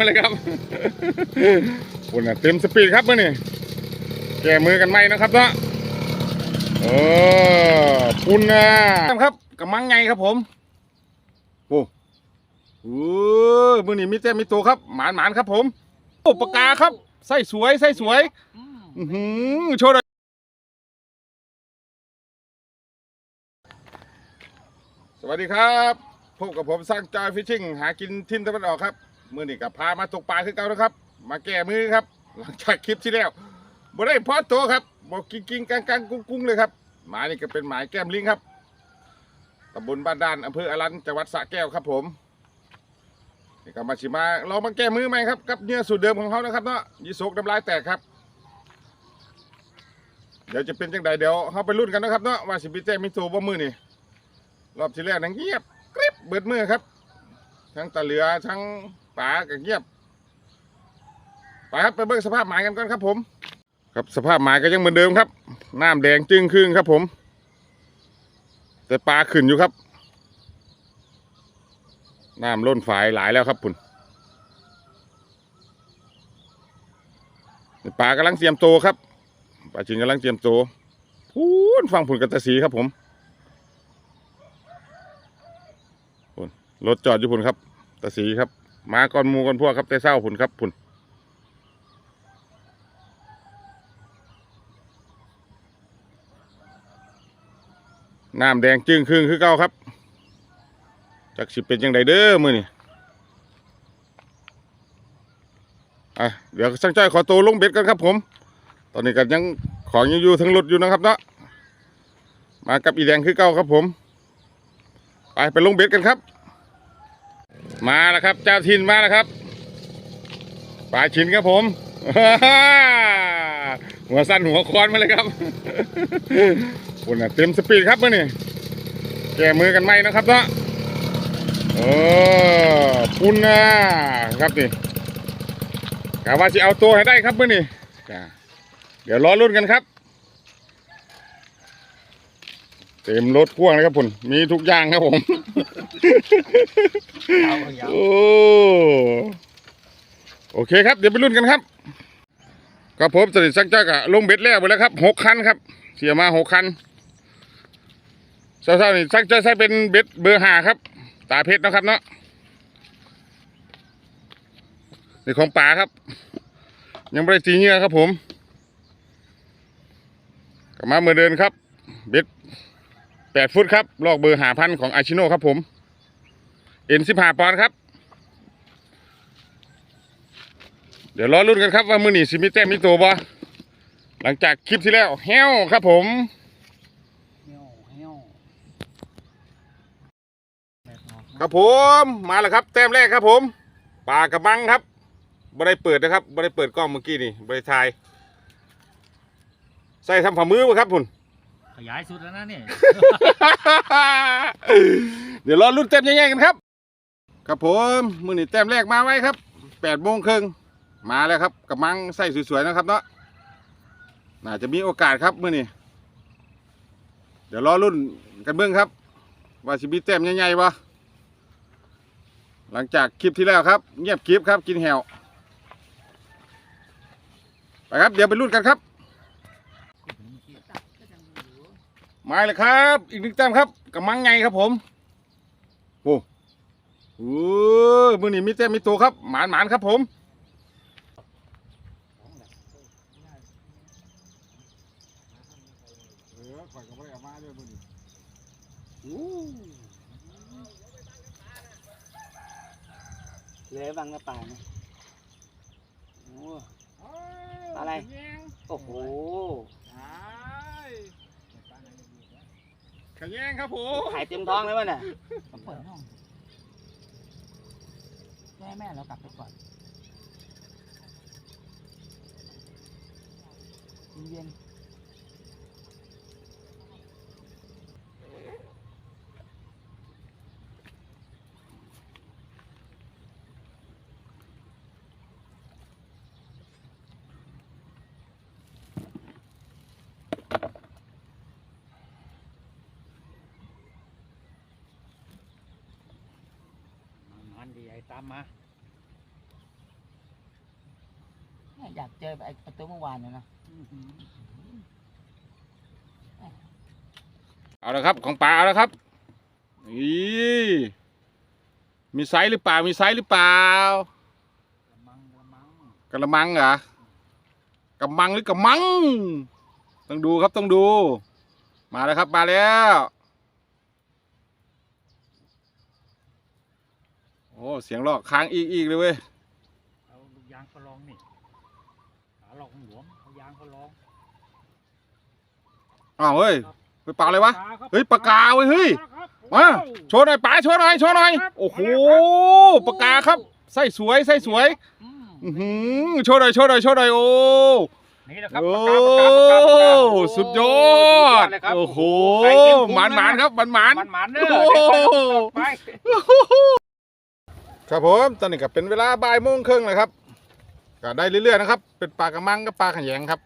มาเลยครับคุณเต็มสปีดครับมื่อนี่แก้มือกันไหมนะครับเนาะเออปุ่นะครับกำมังไงครับผมโอ้เออมือนี่มีแต่มีตัวครับหมานหมานครับ ผมโอ้ปากกาครับไส้สวยไส้สวยอือหือโชว์หน่อยสวัสดีครับพบกับผมสร้างจอยฟิชชิ่งหากินทินตะวันออกครับ มือนี่กับพามาตกปลาคือเก่านะครับ มาแก้มือครับ หลังจากคลิปที่แล้วบ่ได้พอตัวครับบอกกิงกิงกังกังกุ้งกุ้งเลยครับหมายนี่ก็เป็นหมายแก้มลิงครับตำบลบ้านด้านอำเภออรันจังหวัดสระแก้วครับ ผมนี่ก็มาชิมาลองมาแก้มือใหม่ครับกับเนื้อสูตรเดิมของเขานะครับเนาะยีโซกน้ำลายแตกครับ เดี๋ยวจะเป็นจังใดเดี๋ยวเขาไปรุ่นกันนะครับเนาะว่าสิบิแจ้มีตัวบ่มือนี่รอบที่แรกนั่งเงียบกริบเบิดมือครับ ทั้งตะเหลือทั้ง ป่าก็เงียบไปครับไปเบิ่งสภาพหมายกันก่อนครับผม ครับสภาพหมายก็ยังเหมือนเดิมครับน้ำแดงจึ้งครึ่งครับผม แต่ปลาขึ้นอยู่ครับน้ำล้นฝายหลายแล้วครับพุ่นปลากำลังเตรียมโตครับป่าชิงกำลังเตรียมตัวพูนฟังผุนกันตสีครับผมรถจอดอยู่พุ่นครับ ตะสีครับ มาก่อนมูก่อนพวกครับแต่เศร้าพุ่นครับพุ่นน้ำแดงจึงครึ่งคือเก่าครับจากสิบเป็นยังไงเด้อมือนี่อะเดี๋ยวช่างจ้อยขอตัวลงเบ็ดกันครับผม ตอนนี้ก็ยังของยังอยู่ทั้งรถอยู่นะครับเนาะมากับอีแดงคือเก่าครับผม ไปไปลงเบ็ดกันครับ มาแล้วครับ เจ้าทินมาแล้วครับปลาชินครับผมหัวสั้นหัวคอนมาเลยครับคุณน่ะเต็มสปีดครับเมื่อนี่แก้มือกันไหมนะครับเนาะเออปุ่นนะครับนี่กะว่าจะเอาตัวให้ได้ครับเมื่อนี่เดี๋ยวรอรุ่นกันครับ เต็มรถพ่วงเลยครับผมมีทุกอย่างครับผมโอ้ โอเคครับ เดี๋ยวไปรุ่นกันครับครับผมสนิทสักเจ้ากะลงเบ็ดแล้วไปแล้วครับหกคันครับ เสียมาหกคันเช้าๆนี่สักเจ้าใช้เป็นเบ็ดเบอร์ห้าครับ ตาเพชรนะครับเนาะนี่ของป่าครับ ยังไม่ได้ตีเหงื่อครับผมกลับมาเมื่อเดินครับ เบ็ด แปดฟุตครับ ลอกเบอร์หาพันของอาชิโน่ครับผม เอ็นสิบห้าปอนด์ครับ เดี๋ยวรอรุ่นกันครับว่ามือหนีสิมิแต้มมิโตบ่หลังจากคลิปที่แล้วแห้วครับผมเหี้ยวเหี้ยวแบบออกครับผมมาแล้วครับ แต้มแรกครับผมปลากระมังครับบ่ได้เปิดนะครับบ่ได้เปิดกล้องเมื่อกี้นี่บ่ได้ถ่าย ใส่ทำฝ่ามือบ่ครับคุณข ยายสุดแล้วนะเนี่ย เดี๋ยวรอรุ่นเต็มยังไงกันครับ ครับผมมือนี่แต้มแรกมาไว้ครับแปดโมงครึ่งมาแล้วครับกระมังใส่สวยๆนะครับเนาะน่าจะมีโอกาสครับมือนี่เดี๋ยวรอรุ่นกันเบื้องครับ ว่าสิมีแต้มใหญ่ๆวะหลังจากคลิปที่แล้วครับ เงียบคลิปครับกินแหวไปครับ เดี๋ยวไปรุ่นกันครับ มาเลยครับ อีกหนึ่งแต้มครับกระมังไงครับผมโอ้โหมือนี้มีแต้มมีตัวครับ หมานหมานๆครับผมเออข่อยก็ไม่ได้เอามาด้วยมือนี้โอ้เหลือบังกระป่าไหมโอ้อะไร โอ้โห ขยงครับผมหายเต็มท้องเลยวะเนี่ยเปิดห้องแม่แม่เรากลับไปก่อนเย็นมันดีไอ้ ตามมาอยากเจอไอ้ไอ้ตัวเมื่อวานเนี่ยนะเอาละครับของปลาเอาละครับอีมีไซส์หรือเปล่า มีไซส์หรือเปล่ามังละมังกระมังเหรอกระมังหรือกระมัง ต้องดูครับต้องดู มาแล้วครับมาแล้ว อ้เสียงลอกค้างอีกอีกเลยเว้ยเอาลูกยางเขาลองนี่หาหลอกหลวมเอายางเขาลองอ้าวเฮ้ยไปปลาอะไรวะครับเฮ้ยปากกาเว้ยเฮ้ยครับมาโอ้โชว์หน่อยป๋าโชว์หน่อยโชว์หน่อยโอ้โหปากกาครับไส้สวยไส้สวยอืมอื้อหือโชว์หน่อยโชว์หน่อยโชว์หน่อยโอ้นี่นะครับโอ้ปากกาปากกาปากกาปากกาสุดยอดเลยครับโอ้โหใส่เต็มพุงหมานหมานๆครับหมานหมานมันหมันเด้อโอ้โหไป ครับผมตอนนี้ก็เป็นเวลาบ่ายโมงครึ่งเลยครับก็ได้เรื่อยๆนะครับ เป็นปลากระมังกับปลาขยงครับ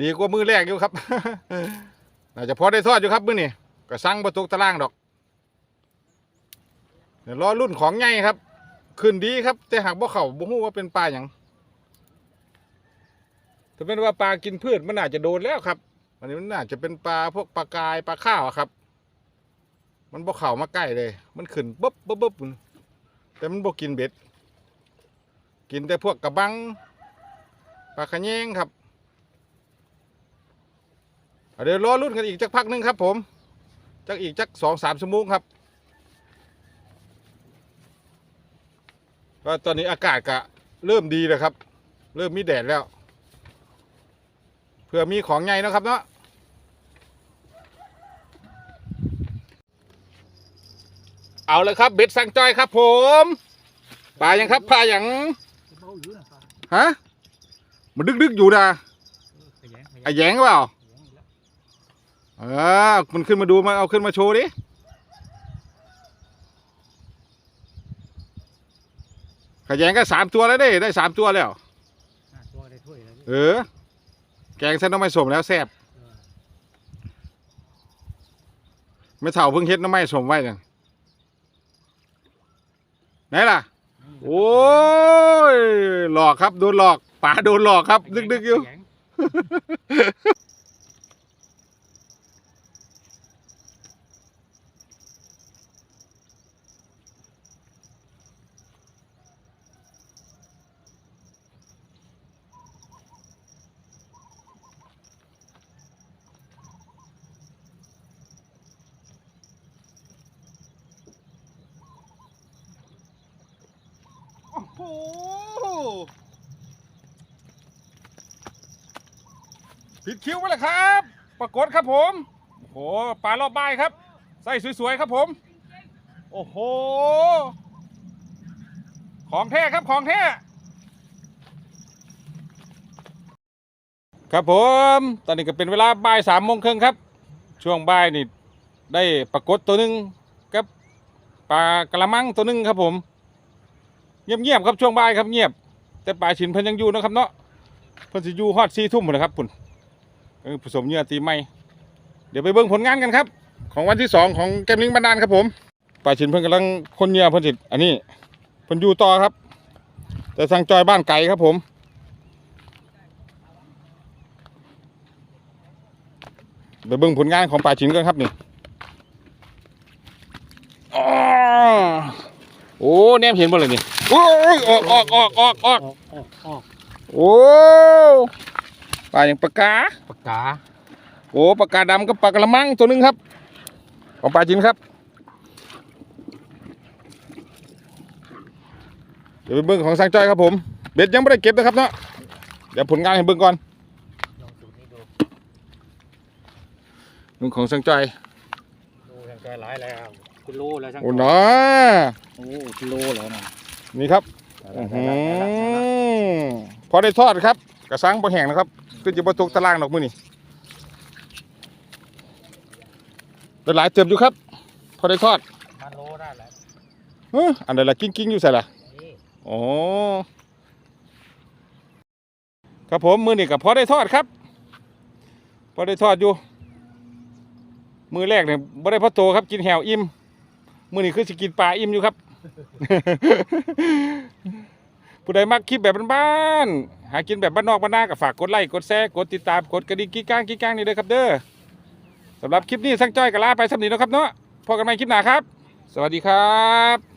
ดีกว่ามือแรกอยู่ครับน่าจะพอได้ทอดอยู่ครับมื้อนี้ก็สั่งประตูตารางดอกเดี๋ยวรอรุ่นของใหญ่ครับขึ้นดีครับแต่หากบ่เข้าบ่ฮู้ว่าเป็นปลาหยังถ้าเป็นว่าปลากินพืชมันน่าจะโดนแล้วครับอันนี้มันน่าจะเป็นปลาพวกปลากายปลาข้าวครับ มันบ่เข้ามาใกล้เลย มันขึ้นปุ๊บปุ๊บปุ๊บ แต่มันบ่กินเบ็ด กินแต่พวกกระบังปลาขะแยงครับเเดี๋ยวรอรุ่นกันอีกจักพักหนึงครับผมจักอีกจักสองสามชั่วโมงครับก็ตอนนี้อากาศก็เริ่มดีแล้วครับ เริ่มมีแดดแล้ว เพื่อมีของใหญ่นะครับเนาะ เอาเลยครับเบ็ดสังจอยครับ ผมปลายังครับปลายังเบาอยู่นะปลาฮะมันดึกดึกๆอยู่นะเออขยงขยงไอ้แหยงเปล่าขยงอีกแล้วเออมันขึ้นมาดูมาเอาขึ้นมาโชว์ดิขยงก็สามตัวแล้วเด้ได้สามตัวแล้วห้าตัวได้ถ้วยแล้วเออ แกงเส้นน้ำไม่สมแล้วแซ่บเออไม่เท่าเพิ่งเฮ็ดน้ำไม่สมไว้ยังไหน ล่ะ โอ้ยหลอกครับโดนหลอกป๋าโดนหลอกครับ ดึกดึกๆอยู่ ขง โอ้โห ผิดคิวไปเลยครับ ปรากฏครับผมโอ้โหปลารอบบ่ายครับไส้สวยๆครับผม โอ้โห ของแท้ครับของแท้ครับผม ตอนนี้ก็เป็นเวลาบ่ายสามโมงครึ่งครับ ช่วงบ่ายนี่ได้ปรากฏตัวหนึ่งกับปลากระมังตัวหนึ่งครับผม เงียบๆครับช่วงบ่ายครับเงียบ แต่ปลาชินเพิ่นยังอยู่นะครับเนาะเพิ่นสิอยู่ฮอดสี่ทุ่มหมดนะครับพุ่นผสมเหยื่อตีใหม่เดี๋ยวไปเบิ่งผลงานกันครับ ของวันที่สองของแกมลิงบรรดานครับผมปลาชินเพิ่นกำลังคนเหยื่อเพิ่นสิอันนี้เพิ่นอยู่ต่อครับ แต่สั่งจอยบ้านไก่ครับผมไปเบิ่งผลงานของปลาชินกันครับนี่อ้อ โอ้แนมเห็นบ่เลยนี่โอ้ยออกออกออกออกออกออกออกออกโอ้ปลาอย่างปลากาปากกาโอ้ปลากาดำกับปลากระมังตัวหนึงครับ ของปลาจินครับเดี๋ยวไปเบิ่งของสังจอยครับผม เบ็ดยังไม่ได้เก็บนะครับเนาะเดี๋ยวผลงานให้เบิ่งก่อนลองสูตรนี้ดูเบิ่งของสังจอยดูทางใจหลายแล้ว คุณโลแล้วช่างโอ้เนาะโอ้คุณโลแล้วนะนี่ครับอื้อหือพอได้ทอดครับ กระซังพอแห้งนะครับขึ้นจะบรตกตารางดอกมือนี่ได้หลายเติมอยู่ครับ พอได้ทอดมันโลได้แล้วเอ้ออันใดละกิ้งกิ้งๆอยู่ใส่ละนี่อ๋อครับผมมือนี่กับพอได้ทอดครับ พอได้ทอดอยู่ มือแรกเนี่ยบ่ได้พอโตครับกินแหวอิ่ม มือนี้คือสิกินปลาอิ่มอยู่ครับ ผู้ใดมักคลิปแบบบ้านๆหากินแบบบ้านนอกบ้านนาก็ฝากกดไลค์กดแชร์กดติดตามกดกระดิ่งกิ๊กก้างกิ๊กก้างนี่เลยครับเด้อสำหรับคลิปนี้สั่งจ้อยกับลาไปสำนีนะครับเนาะพบกันใหม่คลิปหน้าครับ สวัสดีครับ